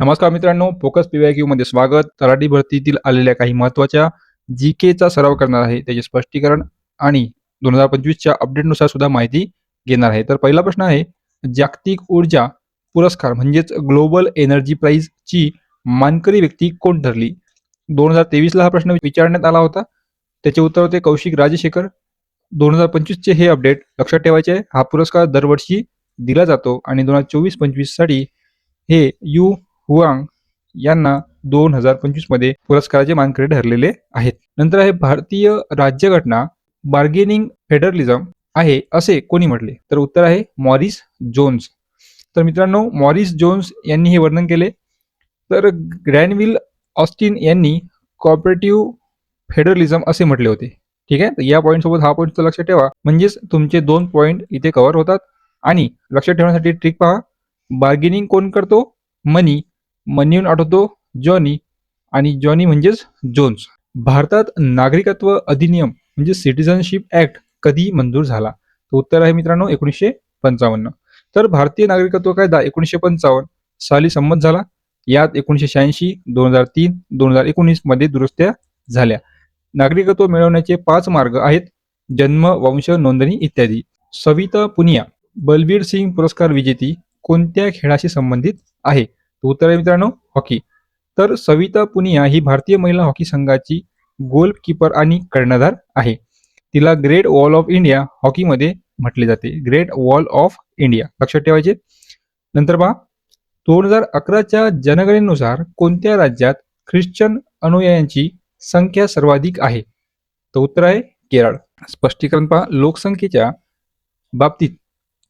नमस्कार मित्रांनो focus PYQ मध्ये स्वागत. तलाठी भरतीतील आलेल्या काही महत्त्वाच्या जी केचा सराव करणार आहे त्याचे स्पष्टीकरण आणि दोन हजार पंचवीसच्या अपडेटनुसार सुद्धा माहिती घेणार आहे. तर पहिला प्रश्न आहे जागतिक ऊर्जा पुरस्कार म्हणजेच ग्लोबल एनर्जी प्राईजची मानकरी व्यक्ती कोण ठरली? दोन हजार तेवीसला हा प्रश्न विचारण्यात आला होता. त्याचे उत्तर होते कौशिक राजशेखर. दोन हजार पंचवीसचे हे अपडेट लक्षात ठेवायचे हा पुरस्कार दरवर्षी दिला जातो आणि दोन हजार चोवीस पंचवीससाठी हे यू हुआंग यांना दोन हजार पंचवीसमध्ये पुरस्काराचे मानकरी ठरलेले आहेत. नंतर आहे भारतीय राज्यघटना बार्गेनिंग फेडरलिझम आहे असे कोणी म्हटले? तर उत्तर आहे मॉरिस जोन्स. तर मित्रांनो मॉरिस जोन्स यांनी हे वर्णन केले. तर ग्रॅनविल ऑस्टिन यांनी कॉपरेटिव्ह फेडरलिझम असे म्हटले होते. ठीक आहे? तर या पॉईंट सोबत हा पॉईंट लक्षात ठेवा. म्हणजेच तुमचे दोन पॉईंट इथे कव्हर होतात. आणि लक्षात ठेवण्यासाठी ट्रिक पहा. बार्गेनिंग कोण करतो? मनी मन्यून आठवतो जॉनी. आणि जॉनी म्हणजेच जोन्स. भारतात नागरिकत्व अधिनियम म्हणजे सिटिझनशिप ऍक्ट कधी मंजूर झाला? तर उत्तर आहे मित्रांनो एकोणीसशे पंचावन्न. तर भारतीय नागरिकत्व कायदा एकोणीसशे पंचावन्न साली संमत झाला. यात एकोणीसशे शहाऐंशी दोन हजार तीन दोन हजार एकोणीसमध्ये दुरुस्त्या झाल्या. नागरिकत्व मिळवण्याचे पाच मार्ग आहेत जन्म वंश नोंदणी इत्यादी. सविता पुनिया बलबीर सिंग पुरस्कार विजेती कोणत्या खेळाशी संबंधित आहे? उत्तर आहे मित्रांनो हॉकी. तर सविता पुनिया ही भारतीय महिला हॉकी संघाची गोलकीपर आणि कर्णधार आहे. तिला ग्रेट वॉल ऑफ इंडिया हॉकीमध्ये म्हटले जाते. ग्रेट वॉल ऑफ इंडिया लक्षात ठेवायचे? नंतर पहा. दोन हजार अकराच्या जनगणनेनुसार कोणत्या राज्यात ख्रिश्चन अनुयायांची संख्या सर्वाधिक आहे? तर उत्तर आहे केरळ. स्पष्टीकरण पहा. लोकसंख्येच्या बाबतीत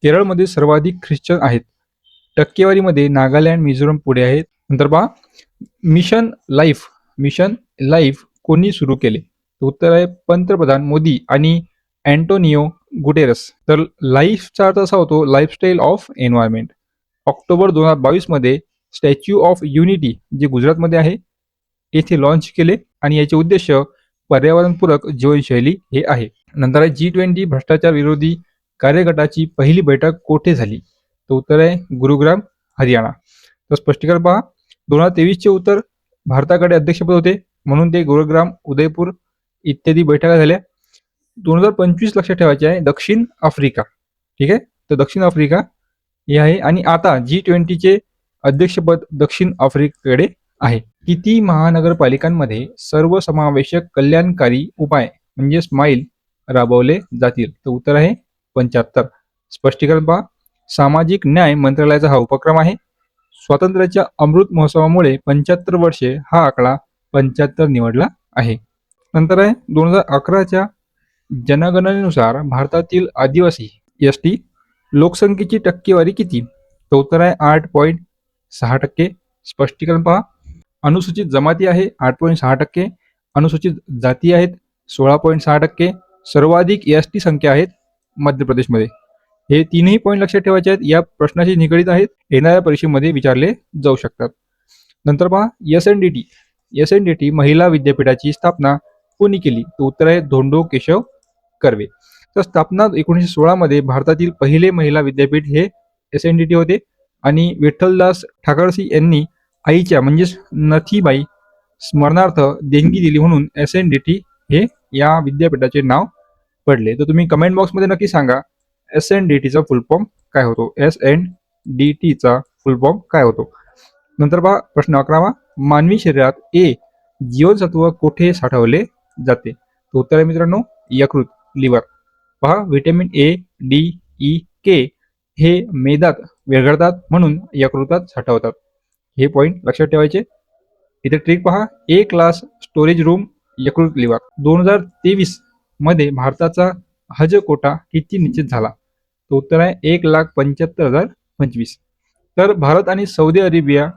केरळमध्ये सर्वाधिक ख्रिश्चन आहेत. टक्केवारीमध्ये नागालँड मिझोरम पुढे आहेत. नंतर पहा मिशन लाईफ मिशन लाईफ कोणी सुरू केले? उत्तर आहे पंतप्रधान मोदी आणि अँटोनिओ गुटेरस. तर लाईफचा अर्थ असा होतो लाईफस्टाईल ऑफ एन्व्हायरमेंट. ऑक्टोबर दोन हजार बावीसमध्ये स्टॅच्यू ऑफ युनिटी जे गुजरातमध्ये आहे येथे लॉन्च केले आणि याचे उद्देश पर्यावरणपूरक जीवनशैली हे आहे. नंतर आहे जी ट्वेंटी भ्रष्टाचार विरोधी कार्यगटाची पहिली बैठक कोठे झाली? तर उत्तर आहे गुरुग्राम हरियाणा. तर स्पष्टीकरण पहा. दोन हजार तेवीसचे उत्तर भारताकडे अध्यक्षपद होते. म्हणून ते गुरुग्राम उदयपूर इत्यादी बैठका झाल्या. दोन हजार पंचवीस लक्षात ठेवायचे आहे दक्षिण आफ्रिका. ठीक आहे? तर दक्षिण आफ्रिका हे आहे. आणि आता जी ट्वेंटीचे अध्यक्षपद दक्षिण आफ्रिकेकडे आहे. किती महानगरपालिकांमध्ये सर्वसमावेशक कल्याणकारी उपाय म्हणजे स्माईल राबवले जातील? तर उत्तर आहे पंच्याहत्तर. स्पष्टीकरण पहा. सामाजिक न्याय मंत्रालयाचा हा उपक्रम आहे. स्वातंत्र्याच्या अमृत महोत्सवामुळे पंच्याहत्तर वर्षे हा आकडा पंच्याहत्तर निवडला आहे. नंतर आहे दोन हजार अकराच्या जनगणनेनुसार भारतातील आदिवासी एस टी लोकसंख्येची टक्केवारी किती? तर उत्तर आहे आठ पॉईंट सहा टक्के. स्पष्टीकरण पहा. अनुसूचित जमाती आहे आठ पॉईंट सहा टक्के. अनुसूचित जाती आहेत सोळा पॉईंट सहा टक्के. सर्वाधिक एस टी संख्या आहेत मध्य प्रदेशमध्ये हे तीनही पॉईंट लक्षात ठेवायचे आहेत. या प्रश्नाशी निगडीत आहेत. येणाऱ्या परीक्षेमध्ये विचारले जाऊ शकतात. नंतर पहा S N D T S N D T महिला विद्यापीठाची स्थापना कोणी केली? तर उत्तर आहे धोंडो केशव कर्वे. तर स्थापना एकोणीसशे सोळामध्ये भारतातील पहिले महिला विद्यापीठ हे एस एन डी टी होते. आणि विठ्ठलदास ठाकरसी यांनी आईच्या म्हणजेच नथीबाई स्मरणार्थ देणगी दिली म्हणून एस एन डी टी हे या विद्यापीठाचे नाव पडले. तर तुम्ही कमेंट बॉक्समध्ये नक्की सांगा. एस एन डी टीचा फुल फॉर्म काय होतो? एस एन डी टीचा फुल फॉर्म काय होतो? नंतर पहा प्रश्न अकरावा. मानवी शरीरात ए जीवनसत्व कोठे साठवले जाते? तर उत्तर आहे मित्रांनो यकृत लिव्हर. पहा vitamin A D E K हे मेदात विरघळतात म्हणून यकृतात साठवतात. हे पॉईंट लक्षात ठेवायचे. इथे ट्रिक पहा. ए क्लास स्टोरेज रूम यकृत लिव्हर. दोन हजार तेवीसमध्ये भारताचा हज कोटा किती निश्चित झाला? तर उत्तर आहे एक लाख पंच्याहत्तर हजार पंचवीस. तर भारत आणि सौदी अरेबिया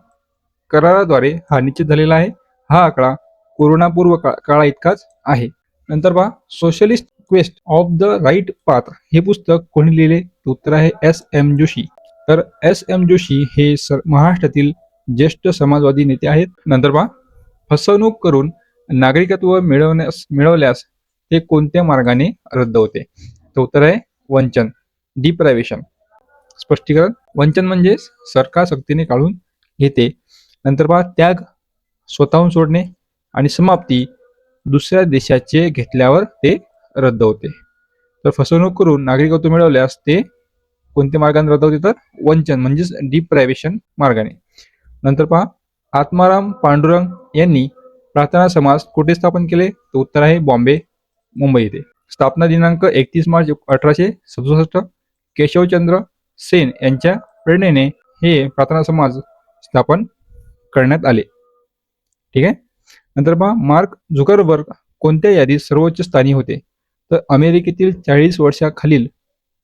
कराराद्वारे हा निश्चित झालेला आहे. हा आकडा कोरोनापूर्व का काळा इतकाच आहे. नंतर पहा socialist quest of the right path हे पुस्तक कोणी लिहिले? तर उत्तर आहे एस एम जोशी. तर एस एम जोशी हे महाराष्ट्रातील ज्येष्ठ समाजवादी नेते आहेत. नंतर पहा फसवणूक करून नागरिकत्व मिळवण्यास मिळवल्यास ते कोणत्या मार्गाने रद्द होते? तर उत्तर आहे वंचन. डिप्रायव्हेशन. स्पष्टीकरण वंचन म्हणजे सरकार सक्तीने काढून घेते. नंतर पहा त्याग स्वतःहून सोडणे आणि समाप्ती दुसऱ्या देशाचे घेतल्यावर ते रद्द होते. तर फसवणूक करून नागरिकत्व मिळवल्यास ते कोणत्या मार्गाने रद्द होते? तर वंचन म्हणजेच डिप्रायव्हेशन मार्गाने. नंतर पहा आत्माराम पांडुरंग यांनी प्रार्थना समाज कुठे स्थापन केले? तर उत्तर आहे बॉम्बे मुंबई येथे. स्थापना दिनांक एकतीस मार्च अठराशे सदुसष्ट केशवचंद्र सेन यांच्या प्रेरणेने हे प्रार्थना समाज स्थापन करण्यात आले. ठीक आहे? नंतर पहा मार्क झुकरबर्ग कोणत्या यादीत सर्वोच्च स्थानी होते? तर अमेरिकेतील चाळीस वर्षाखालील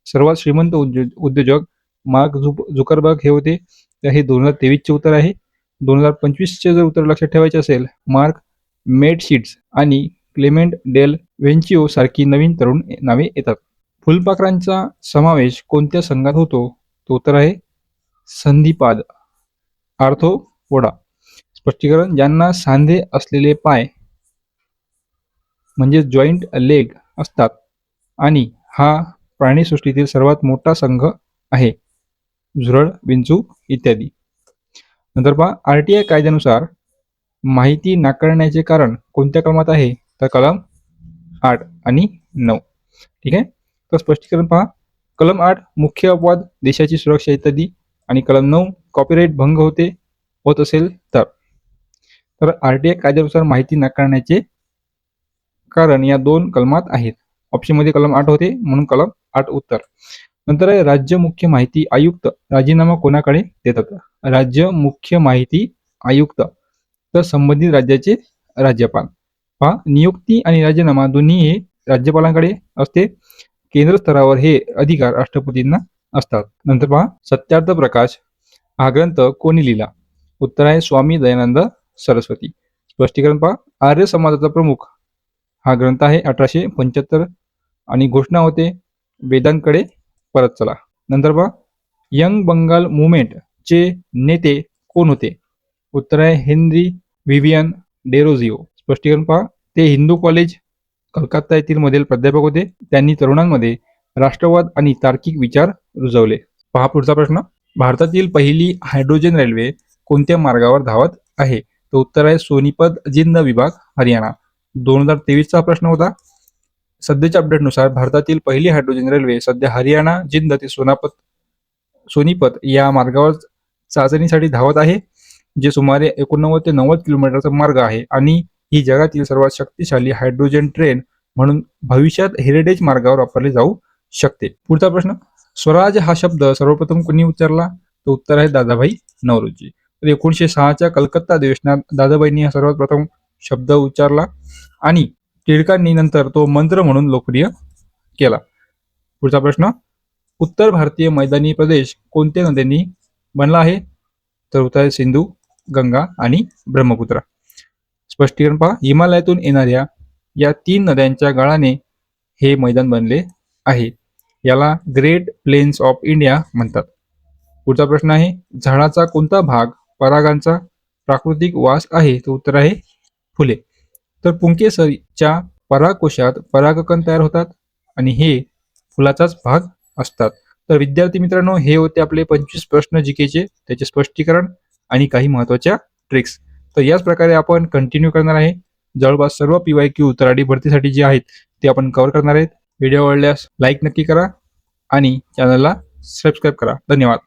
सर्वात श्रीमंत उद्योजक मार्क झुक झुकरबर्ग हे होते. तर हे दोन हजार तेवीसचे उत्तर आहे. दोन हजार पंचवीसचे जर उत्तर लक्षात ठेवायचे असेल मार्क मेडशीट्स आणि क्लेमेंट डेल वेंचिओ सारखी नवीन तरुण नावे येतात. फुलपाखरांचा समावेश कोणत्या संघात होतो? तो तर आहे संधिपाद आर्थोपोडा. स्पष्टीकरण ज्यांना सांधे असलेले पाय म्हणजे जॉईंट लेग असतात आणि हा प्राणीसृष्टीतील सर्वात मोठा संघ आहे. झुरळ विंचू इत्यादी. नंतर पहा आर टी आय कायद्यानुसार माहिती नाकारण्याचे कारण कोणत्या कलमात आहे? तर कलम आठ आणि नऊ. ठीक आहे? तर स्पष्टीकरण पहा. कलम आठ मुख्य अपवाद देशाची सुरक्षा इत्यादी आणि कलम नऊ कॉपीराईट भंग होते होत असेल तर. तर आर टी आय कायद्यानुसार माहिती नाकारण्याचे कारण या दोन कलमात आहेत. ऑप्शनमध्ये कलम आठ होते म्हणून कलम आठ उत्तर. नंतर आहे राज्य मुख्य माहिती आयुक्त राजीनामा कोणाकडे देतात? राज्य मुख्य माहिती आयुक्त तर संबंधित राज्याचे राज्यपाल. पहा नियुक्ती आणि राजीनामा दोन्ही हे राज्यपालांकडे असते. केंद्र स्तरावर हे अधिकार राष्ट्रपतींना असतात. नंतर पहा सत्यार्थ प्रकाश हा ग्रंथ कोणी लिहिला? उत्तर आहे स्वामी दयानंद सरस्वती. स्पष्टीकरण पहा आर्य समाजाचा प्रमुख. हा ग्रंथ आहे अठराशे पंच्याहत्तर आणि घोषणा होते वेदांकडे. परत चला. नंतर पहा यंग बंगाल मुवमेंट चे नेते कोण होते? उत्तर आहे हेनरी व्हिवियन डेरोझिओ स्पष्टीकरण पहा ते हिंदू कॉलेज कलकत्ता येथील मधील प्राध्यापक होते. त्यांनी तरुणांमध्ये राष्ट्रवाद आणि तार्किक विचार रुजवले. पहा पुढचा प्रश्न. भारतातील पहिली हायड्रोजन रेल्वे कोणत्या मार्गावर धावत आहे? तर उत्तर आहे सोनीपत जिंद विभाग हरियाणा. दोन हजार तेवीसचा प्रश्न होता. सध्याच्या अपडेटनुसार भारतातील पहिली हायड्रोजन रेल्वे सध्या हरियाणा जिंद ते सोनापत सोनीपत या मार्गावर चाचणीसाठी धावत आहे जे सुमारे एकोणनव्वद ते नव्वद किलोमीटरचा मार्ग आहे आणि ही जगातील सर्वात शक्तिशाली हायड्रोजन ट्रेन म्हणून भविष्यात हेरिटेज मार्गावर वापरली जाऊ शकते. पुढचा प्रश्न स्वराज हा शब्द सर्वप्रथम कोणी उच्चारला? तर उत्तर आहे दादाभाई नवरोजी. तर एकोणीशे सहाच्या कलकत्ता अधिवेशनात दादाबाईंनी हा सर्वात प्रथम शब्द उच्चारला आणि टिळकांनी नंतर तो मंत्र म्हणून लोकप्रिय केला. पुढचा प्रश्न उत्तर भारतीय मैदानी प्रदेश कोणत्या नद्यांनी बनला आहे? तर उत्तर आहे सिंधू गंगा आणि ब्रह्मपुत्रा. स्पष्टीकरण पहा. हिमालयातून येणाऱ्या या तीन नद्यांच्या गाळाने हे मैदान बनले आहे. याला ग्रेट प्लेन्स ऑफ इंडिया म्हणतात. पुढचा प्रश्न आहे झाडाचा कोणता भाग परागांचा प्राकृतिक वास आहे? तर उत्तर आहे फुले. तर पुंकेसरीच्या परागकोशात परागकण तयार होतात आणि हे फुलाचाच भाग असतात. तर विद्यार्थी मित्रांनो हे होते आपले पंचवीस प्रश्न जिकेचे. त्याचे स्पष्टीकरण आणि काही महत्त्वाच्या ट्रिक्स तर याच प्रकारे आपण कंटिन्यू करणार आहे. जवळपास सर्व पीवाय क्यू तराडी भरतीसाठी जे आहेत ते आपण कव्हर करणार आहेत. व्हिडिओ आवडल्यास लाईक नक्की करा आणि चॅनलला सबस्क्राईब करा. धन्यवाद.